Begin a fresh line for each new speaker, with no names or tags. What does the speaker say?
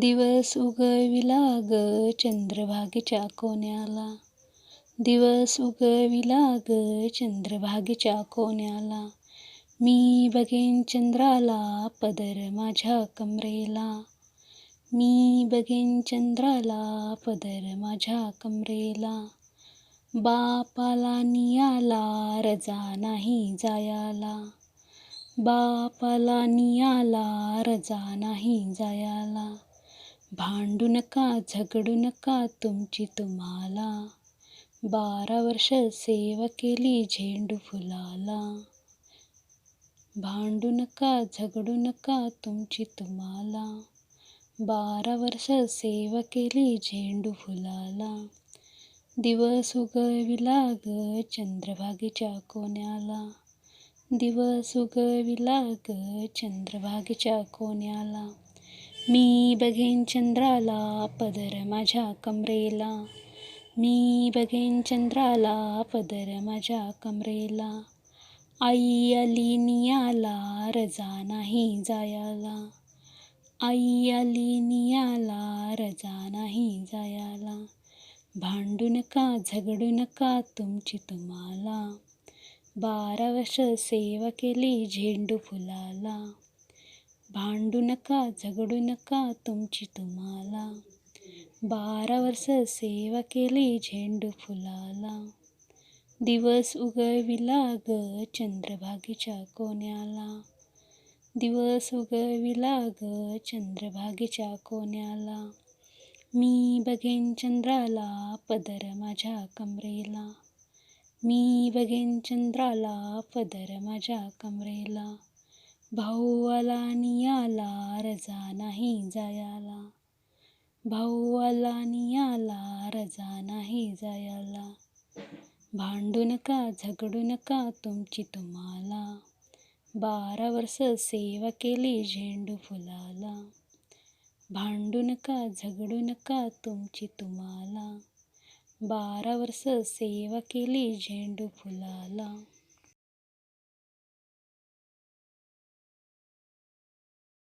दिवस उगविला ग चंद्रभागेच्या कोण्याला. दिवस उगविला ग चंद्रभागेच्या कोण्याला. मी बघेन चंद्राला पदर माझ्या कमरेला. मी बघेन चंद्राला पदर माझ्या कमरेला. बापाला नियाला रजा नाही जायाला. बापाला नियाला रजा नाही जायाला. भांडू नका झगडू नका तुमची तुम्हाला. बारा वर्ष सेवा केली झेंडू फुलाला. भांडू नका झगडू नका तुमची तुम्हाला. बारा वर्ष सेवा केली झेंडू फुलाला. दिवस उगविला ग चंद्रभागेच्या कोण्याला. दिवस उगविला ग चंद्रभागेच्या कोण्याला. मी बघेन चंद्राला पदर माझ्या कमरेला. मी बघेन चंद्राला पदर माझ्या कमरेला. आई आली नियाला रजा नाही जायाला. आई आली नियाला रजा नाही जायाला. भांडू नका झगडू नका तुमची तुम्हाला. बारा वर्ष सेवा केली झेंडू फुलाला. भांडू नका झगडू नका तुमची तुम्हाला. बारा वर्ष सेवा केली झेंडू फुलाला. दिवस उगविला ग चंद्रभागीच्या कोण्याला. दिवस उगविला ग चंद्रभागीच्या कोण्याला. मी बघेन चंद्राला पदर माझ्या कमरेला. मी बघेन चंद्राला पदर माझ्या कमरेला. भाऊ आला नियाला रजा नाही जायाला. भाऊ आला नियाला रजा नाही जायाला. भांडू नका झगडू नका तुमची तुम्हाला. बारा वर्ष सेवा केली झेंडू फुलाला. भांडू नका झगडू नका तुमची तुम्हाला. बारा वर्ष सेवा केली झेंडू फुलाला.